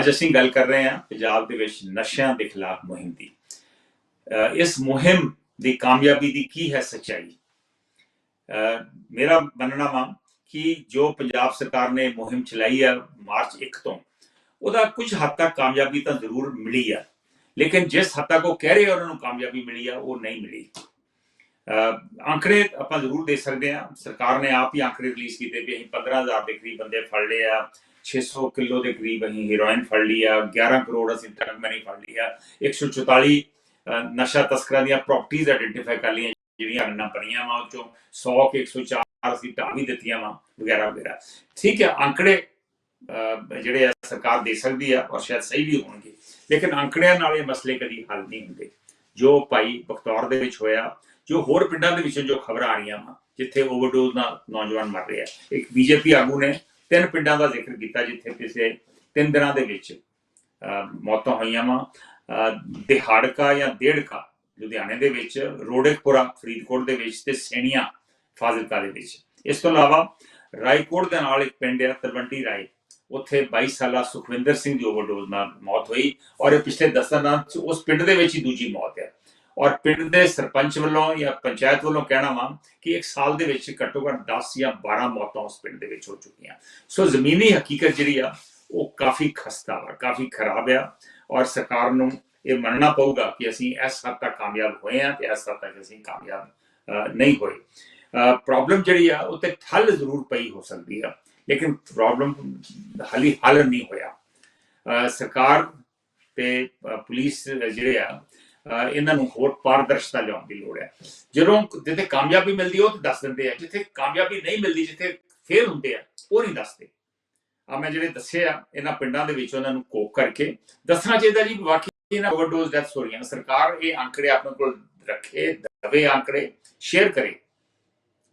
ਅੱਜ ਅਸੀਂ ਗੱਲ ਕਰ ਰਹੇ ਹਾਂ ਪੰਜਾਬ ਦੇ ਵਿੱਚ ਨਸ਼ਿਆਂ ਦੇ ਖਿਲਾਫ ਮੁਹਿੰਮ ਦੀ। ਇਸ ਮੁਹਿੰਮ ਦੀ ਕਾਮਯਾਬੀ ਦੀ ਕੀ ਹੈ ਸੱਚਾਈ? ਅਹ ਮੇਰਾ ਮੰਨਣਾ ਵਾ ਕਿ ਜੋ ਪੰਜਾਬ ਸਰਕਾਰ ਨੇ ਮੁਹਿੰਮ ਚਲਾਈ ਹੈ ਮਾਰਚ 1 ਤੋਂ, ਉਹਦਾ ਕੁਝ ਹੱਦ ਤੱਕ ਕਾਮਯਾਬੀ ਤਾਂ ਜ਼ਰੂਰ ਮਿਲੀ ਆ। ਲੇਕਿਨ ਜਿਸ ਹੱਦ ਤੱਕ ਉਹ ਕਹਿ ਰਹੇ ਆ ਉਹਨਾਂ ਨੂੰ ਕਾਮਯਾਬੀ ਮਿਲੀ ਆ, ਉਹ ਨਹੀਂ ਮਿਲੀ। ਅਹ ਅੰਕੜੇ ਆਪਾਂ ਜ਼ਰੂਰ ਦੇ ਸਕਦੇ ਆ ਸਰਕਾਰ ਨੇ ਆਪ ਹੀ ਅੰਕੜੇ ਰਿਲੀਜ਼ ਕੀਤੇ ਵੀ ਅਸੀਂ 15000 ਦੇ ਕਰੀਬ ਬੰਦੇ ਫੜ ਲਏ ਆ 600 ਕਿਲੋ ਦੇ ਕਰੀਬ ਅਸੀਂ ਹੀਰੋਇਨ ਫੜ ਲਈ ਆ 11 ਕਰੋੜ ਅਸੀਂ ਟਰਕ ਮਨੀ ਫੜ ਲਈ ਆ 144 ਅਹ ਨਸ਼ਾ ਤਸਕਰਾਂ ਦੀਆਂ ਪ੍ਰਾਪਰਟੀਆਂ ਆਇਡੈਂਟੀਫਾਈ ਕਰ ਲਈਆਂ ਜਿਹੜੀਆਂ ਅੰਨਾ ਬਣੀਆਂ ਵਾ ਉਹ ਚੋਂ 100 ਕੇ 104 ਅਸੀਂ ਢਾਹ ਵੀ ਦਿੱਤੀਆਂ ਵਾ, ਵਗੈਰਾ ਵਗੈਰਾ। ਠੀਕ ਹੈ, ਅੰਕੜੇ, ਅਹ ਜਿਹੜੇ ਆ ਸਰਕਾਰ ਦੇ ਸਕਦੀ ਆ ਔਰ ਸ਼ਾਇਦ ਸਹੀ ਵੀ ਹੋਣਗੇ। ਲੇਕਿਨ ਅੰਕੜਿਆਂ ਨਾਲ ਇਹ ਮਸਲੇ ਕਦੀ ਹੱਲ ਨਹੀਂ ਹੁੰਦੇ। ਜੋ ਭਾਈ ਬਖਤੌਰ ਦੇ ਵਿੱਚ ਹੋਇਆ ਜੋ ਹੋਰ ਪਿੰਡਾਂ ਦੇ ਵਿੱਚੋਂ ਜੋ ਖਬਰਾਂ ਆ ਰਹੀਆਂ ਵਾ, ਜਿੱਥੇ ਓਵਰਡੋਜ਼ ਨਾਲ ਨੌਜਵਾਨ ਮਰ ਰਹੇ ਆ ਇੱਕ ਬੀਜੇਪੀ ਆਗੂ ਨੇ ਤਿੰਨ ਪਿੰਡਾਂ ਦਾ ਜ਼ਿਕਰ ਕੀਤਾ, ਜਿੱਥੇ ਪਿਛਲੇ ਤਿੰਨ ਦਿਨਾਂ ਦੇ ਵਿੱਚ ਮੌਤਾਂ ਹੋਈਆਂ ਵਾ। ਦਿਹਾੜਕਾ ਜਾਂ ਡੇਢਕਾ ਲੁਧਿਆਣੇ ਦੇ ਵਿੱਚ, ਰੋੜਕਪੁਰਾ, ਫਰੀਦਕੋਟ ਦੇ ਵਿੱਚ ਤੇ ਸੈਣੀਆਂ ਫਾਜ਼ਿਲਕਾ ਦੇ ਵਿੱਚ। ਇਸ ਤੋਂ ਇਲਾਵਾ ਰਾਏਕੋਟ ਦੇ ਨਾਲ ਇੱਕ ਪਿੰਡ ਹੈ ਤਲਵੰਡੀ ਰਾਏ। ਉੱਥੇ 22 ਸਾਲਾ ਸੁਖਵਿੰਦਰ ਸਿੰਘ ਦੀ ਓਵਰਡੋਜ਼ ਨਾਲ ਮੌਤ ਹੋਈ ਔਰ ਇਹ ਪਿਛਲੇ 10 ਦਿਨਾਂ ਚ ਉਸ ਪਿੰਡ ਦੇ ਵਿੱਚ ਹੀ ਦੂਜੀ ਮੌਤ ਹੈ ਔਰ ਪਿੰਡ ਦੇ ਸਰਪੰਚ ਵੱਲੋਂ ਜਾਂ ਪੰਚਾਇਤ ਵੱਲੋਂ ਕਹਿਣਾ ਵਾ ਕਿ ਇੱਕ ਸਾਲ ਦੇ ਵਿੱਚ ਘੱਟੋ ਘੱਟ 10 ਜਾਂ 12 ਮੌਤਾਂ ਉਸ ਪਿੰਡ ਦੇ ਵਿੱਚ ਹੋ ਚੁੱਕੀਆਂ। ਸੋ ਜ਼ਮੀਨੀ ਹਕੀਕਤ ਜਿਹੜੀ ਆ, ਉਹ ਕਾਫੀ ਖਸਤਾ ਵਾ, ਕਾਫੀ ਖਰਾਬ ਆ ਔਰ ਸਰਕਾਰ ਨੂੰ ਇਹ ਮੰਨਣਾ ਪਊਗਾ ਕਿ ਅਸੀਂ ਇਸ ਹੱਦ ਤੱਕ ਕਾਮਯਾਬ ਹੋਏ ਆ ਤੇ ਇਸ ਹੱਦ ਤੱਕ ਅਸੀਂ ਕਾਮਯਾਬ ਨਹੀਂ ਹੋਏ। ਪ੍ਰੋਬਲਮ ਜਿਹੜੀ ਆ, ਉਹ ਤੇ ਠੱਲ ਜ਼ਰੂਰ ਪਈ ਹੋ ਸਕਦੀ ਆ, ਲੇਕਿਨ ਪ੍ਰੋਬਲਮ ਹਾਲੀ ਹੱਲ ਨਹੀਂ ਹੋਇਆ। ਸਰਕਾਰ ਤੇ ਪੁਲਿਸ ਜਿਹੜੇ ਆ ਇਹਨਾਂ ਨੂੰ ਹੋਰ ਪਾਰਦਰਸ਼ਤਾ ਲਿਆਉਣ ਦੀ ਲੋੜ ਹੈ। ਜਦੋਂ ਜਿੱਥੇ ਕਾਮਯਾਬੀ ਮਿਲਦੀ ਉਹ ਤਾਂ ਦੱਸ ਦਿੰਦੇ ਆ। ਜਿੱਥੇ ਕਾਮਯਾਬੀ ਨਹੀਂ ਮਿਲਦੀ, ਜਿੱਥੇ ਫੇਲ ਹੁੰਦੇ ਆ, ਉਹ ਨਹੀਂ ਦੱਸਦੇ। ਆ ਮੈਂ ਜਿਹੜੇ ਦੱਸੇ ਆ, ਇਹਨਾਂ ਪਿੰਡਾਂ ਦੇ ਵਿੱਚ ਉਹਨਾਂ ਨੂੰ ਕੋਕ ਕਰਕੇ ਦੱਸਣਾ ਚਾਹੀਦਾ ਜੀ। ਵੀ ਵਾਕਈ ਇਹਨਾਂ ਓਵਰਡੋਜ਼ ਡੈਥਸ ਹੋ ਰਹੀਆਂ ਸਰਕਾਰ ਇਹ ਅੰਕੜੇ ਆਪਣੇ ਕੋਲ ਰੱਖੇ, ਦਵੇ ਅੰਕੜੇ ਸ਼ੇਅਰ ਕਰੇ।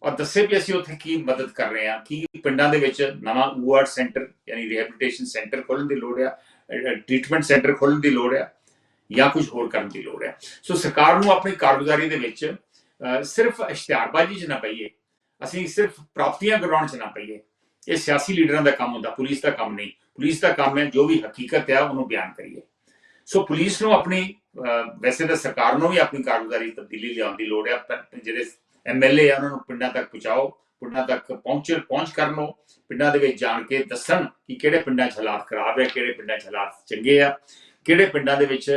ਔਰ ਦੱਸੇ ਵੀ ਅਸੀਂ ਉੱਥੇ ਕੀ ਮਦਦ ਕਰ ਰਹੇ ਹਾਂ ਕੀ ਪਿੰਡਾਂ ਦੇ ਵਿੱਚ ਨਵਾਂ ਊਆਰ ਸੈਂਟਰ ਯਾਨੀ ਰਿਹੈਬਿਲਿਟੇਸ਼ਨ ਸੈਂਟਰ ਖੋਲ੍ਹਣ ਦੀ ਲੋੜ ਆ ਟ੍ਰੀਟਮੈਂਟ ਸੈਂਟਰ ਖੋਲਣ ਦੀ ਲੋੜ ਆ। ਜਾਂ ਕੁਝ ਹੋਰ ਕਰਨ ਦੀ ਲੋੜ ਹੈ। ਸੋ ਸਰਕਾਰ ਨੂੰ ਆਪਣੀ ਕਾਰਗੁਜ਼ਾਰੀ ਦੇ ਵਿੱਚ ਸਿਰਫ ਇਸ਼ਤਿਹਾਰਬਾਜ਼ੀ 'ਚ ਨਾ ਪਈਏ। ਅਸੀਂ ਸਿਰਫ ਪ੍ਰਾਪਤੀਆਂ ਗਰਾਉਣ 'ਚ ਨਾ ਪਈਏ। ਇਹ ਸਿਆਸੀ ਲੀਡਰਾਂ ਦਾ ਕੰਮ ਹੁੰਦਾ ਪੁਲਿਸ ਦਾ ਕੰਮ ਨਹੀਂ। ਪੁਲਿਸ ਦਾ ਕੰਮ ਹੈ ਜੋ ਵੀ ਹਕੀਕਤ ਹੈ ਉਹਨੂੰ ਬਿਆਨ ਕਰੀਏ। ਸੋ ਪੁਲਿਸ ਨੂੰ ਆਪਣੀ ਅਹ, ਵੈਸੇ ਤਾਂ ਸਰਕਾਰ ਨੂੰ ਵੀ ਆਪਣੀ ਕਾਰਗੁਜ਼ਾਰੀ ਤਬਦੀਲੀ ਲਿਆਉਣ ਦੀ ਲੋੜ ਹੈ ਪਰ ਜਿਹੜੇ ਐਮਐਲਏ ਆ ਉਹਨਾਂ ਨੂੰ ਪਿੰਡਾਂ ਤੱਕ ਪਹੁੰਚਾਓ ਪਿੰਡਾਂ ਤੱਕ ਪਹੁੰਚ ਪਹੁੰਚ ਕਰਨ ਪਿੰਡਾਂ ਦੇ ਵਿੱਚ ਜਾਣ ਕੇ ਦੱਸਣ ਕਿ ਕਿਹੜੇ ਪਿੰਡਾਂ 'ਚ ਹਾਲਾਤ ਖਰਾਬ ਹੈ ਕਿਹੜੇ ਪਿੰਡਾਂ 'ਚ ਹਾਲਾਤ ਚੰਗੇ ਆ। ਕਿਹੜੇ ਪਿੰਡਾਂ ਦੇ ਵਿੱਚ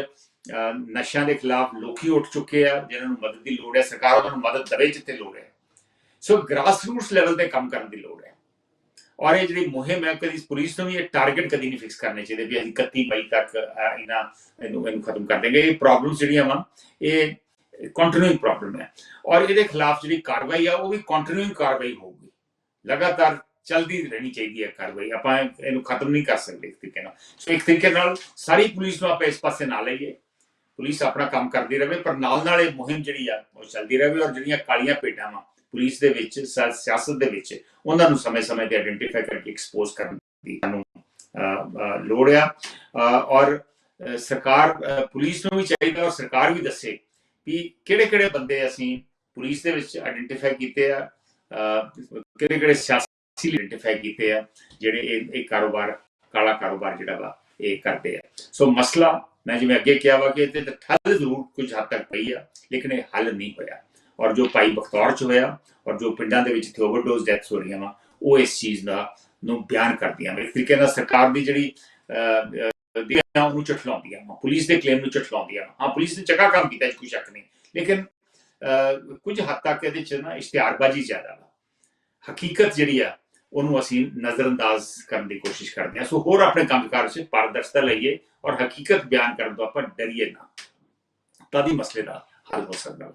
ਨਸ਼ਿਆਂ ਦੇ ਖਿਲਾਫ ਲੋਕੀ ਉੱਠ ਚੁੱਕੇ ਆ, ਜਿਨ੍ਹਾਂ ਨੂੰ ਮਦਦ ਦੀ ਲੋੜ ਹੈ, ਸਰਕਾਰ ਉਹਨਾਂ ਨੂੰ ਮਦਦ ਦੇਵੇ ਜਿੱਥੇ ਲੋੜ ਹੈ। ਸੋ ਗ੍ਰਾਸ ਰੂਟਸ ਲੈਵਲ ਤੇ ਕੰਮ ਕਰਨ ਦੀ ਲੋੜ ਹੈ। ਔਰ ਇਹ ਜਿਹੜੀ ਮੁਹਿੰਮ ਹੈ, ਕਦੀ ਪੁਲਿਸ ਨੂੰ ਵੀ ਇਹ ਟਾਰਗੇਟ ਕਦੀ ਨਹੀਂ ਫਿਕਸ ਕਰਨੇ ਚਾਹੀਦੇ ਵੀ ਅਸੀਂ 31 ਮਈ ਤੱਕ ਇਹਨਾਂ, ਇਹਨੂੰ ਇਹਨੂੰ ਖਤਮ ਕਰ ਦੇਂਗੇ ਇਹ ਪ੍ਰੋਬਲਮਸ ਜਿਹੜੀਆਂ ਵਾ, ਇਹ ਕੰਟੀਨਿਊਇੰਗ ਪ੍ਰੋਬਲਮ ਹੈ। ਔਰ ਇਹਦੇ ਖਿਲਾਫ ਜਿਹੜੀ ਕਾਰਵਾਈ ਆ, ਉਹ ਵੀ ਕੰਟੀਨਿਊਇੰਗ ਕਾਰਵਾਈ ਹੋਊਗੀ। ਲਗਾਤਾਰ ਚਲਦੀ ਰਹਿਣੀ ਚਾਹੀਦੀ ਹੈ ਕਾਰਵਾਈ। ਆਪਾਂ ਇਹਨੂੰ ਖਤਮ ਨਹੀਂ ਕਰ ਸਕਦੇ ਇੱਕ ਤਰੀਕੇ ਨਾਲ। ਸੋ ਇੱਕ ਤਰੀਕੇ ਨਾਲ ਸਾਰੀ ਪੁਲਿਸ ਨੂੰ ਆਪਾਂ ਇਸ ਪਾਸੇ ਨਾ ਲਈਏ। ਪੁਲਿਸ ਆਪਣਾ ਕੰਮ ਕਰਦੀ ਰਹੇ ਪਰ ਨਾਲ ਨਾਲ ਇਹ ਮੁਹਿੰਮ ਜਿਹੜੀ ਆ ਉਹ ਚੱਲਦੀ ਰਹੇ ਔਰ ਜਿਹੜੀਆਂ ਕਾਲੀਆਂ ਪੇਟਾਂ ਵਾ ਪੁਲਿਸ ਦੇ ਵਿੱਚ ਸਿਆਸਤ ਦੇ ਵਿੱਚ ਉਹਨਾਂ ਨੂੰ ਸਮੇਂ-ਸਮੇਂ ਤੇ ਆਇਡੈਂਟੀਫਾਈ ਕਰਕੇ ਐਕਸਪੋਜ਼ ਕਰਨ ਦੀ ਸਾਨੂੰ ਅਹ, ਲੋੜ ਆ। ਔਰ ਸਰਕਾਰ ਪੁਲਿਸ ਨੂੰ ਵੀ ਚਾਹੀਦਾ ਔਰ ਸਰਕਾਰ ਵੀ ਦੱਸੇ ਕਿ ਕਿਹੜੇ-ਕਿਹੜੇ ਬੰਦੇ ਅਸੀਂ ਪੁਲਿਸ ਦੇ ਵਿੱਚ ਆਇਡੈਂਟੀਫਾਈ ਕੀਤੇ ਆ ਕਿਹੜੇ-ਕਿਹੜੇ ਸਿਆਸੀ ਆਇਡੈਂਟੀਫਾਈ ਕੀਤੇ ਆ ਜਿਹੜੇ ਇਹ ਇਹ ਕਾਰੋਬਾਰ ਕਾਲਾ ਕਾਰੋਬਾਰ ਜਿਹੜਾ ਵਾ ਇਹ ਕਰਦੇ ਆ। ਸੋ ਮਸਲਾ ਮੈਂ ਜਿਵੇਂ ਅੱਗੇ ਕਿਹਾ ਵਾ ਕਿ ਇਹਦੇ ਤੇ ਠੱਲ ਜ਼ਰੂਰ ਕੁਝ ਹੱਦ ਤੱਕ ਪਈ ਆ ਲੇਕਿਨ ਇਹ ਹੱਲ ਨਹੀਂ ਹੋਇਆ। ਔਰ ਜੋ ਭਾਈ ਬਖਤੌਰ ਚ ਹੋਇਆ ਔਰ ਜੋ ਪਿੰਡਾਂ ਦੇ ਵਿੱਚ ਓਵਰਡੋਜ਼ ਡੈਥਸ ਹੋ ਰਹੀਆਂ ਵਾ ਉਹ ਇਸ ਚੀਜ਼ ਦਾ ਨੂੰ ਬਿਆਨ ਕਰਦੀਆਂ ਵਾ ਇੱਕ ਤਰੀਕੇ ਨਾਲ ਸਰਕਾਰ ਦੀ ਜਿਹੜੀ ਅਹ, ਉਹਨੂੰ ਝਠਲਾਉਂਦੀਆਂ ਵਾ ਪੁਲਿਸ ਦੇ ਕਲੇਮ ਨੂੰ ਝਠਲਾਉਂਦੀਆਂ ਵਾ ਹਾਂ ਪੁਲਿਸ ਨੇ ਚੰਗਾ ਕੰਮ ਕੀਤਾ ਕੋਈ ਸ਼ੱਕ ਨਹੀਂ। ਲੇਕਿਨ ਅਹ, ਕੁਝ ਹੱਦ ਤੱਕ ਇਹਦੇ ਚ ਨਾ ਇਸ਼ਤਿਹਾਰਬਾਜ਼ੀ ਜ਼ਿਆਦਾ ਵਾ। ਹਕੀਕਤ ਜਿਹੜੀ ਆ ਉਹਨੂੰ ਅਸੀਂ ਨਜ਼ਰਅੰਦਾਜ਼ ਕਰਨ ਦੀ ਕੋਸ਼ਿਸ਼ ਕਰਦੇ ਹਾਂ। ਸੋ ਹੋਰ ਆਪਣੇ ਕੰਮਕਾਰ 'ਚ ਪਾਰਦਰਸ਼ਤਾ ਲਈਏ ਔਰ ਹਕੀਕਤ ਬਿਆਨ ਕਰਨ ਤੋਂ ਆਪਾਂ ਡਰੀਏ ਨਾ। ਤਾਂ ਹੀ ਮਸਲੇ ਦਾ ਹੱਲ ਹੋ ਸਕਦਾ। ਵਾ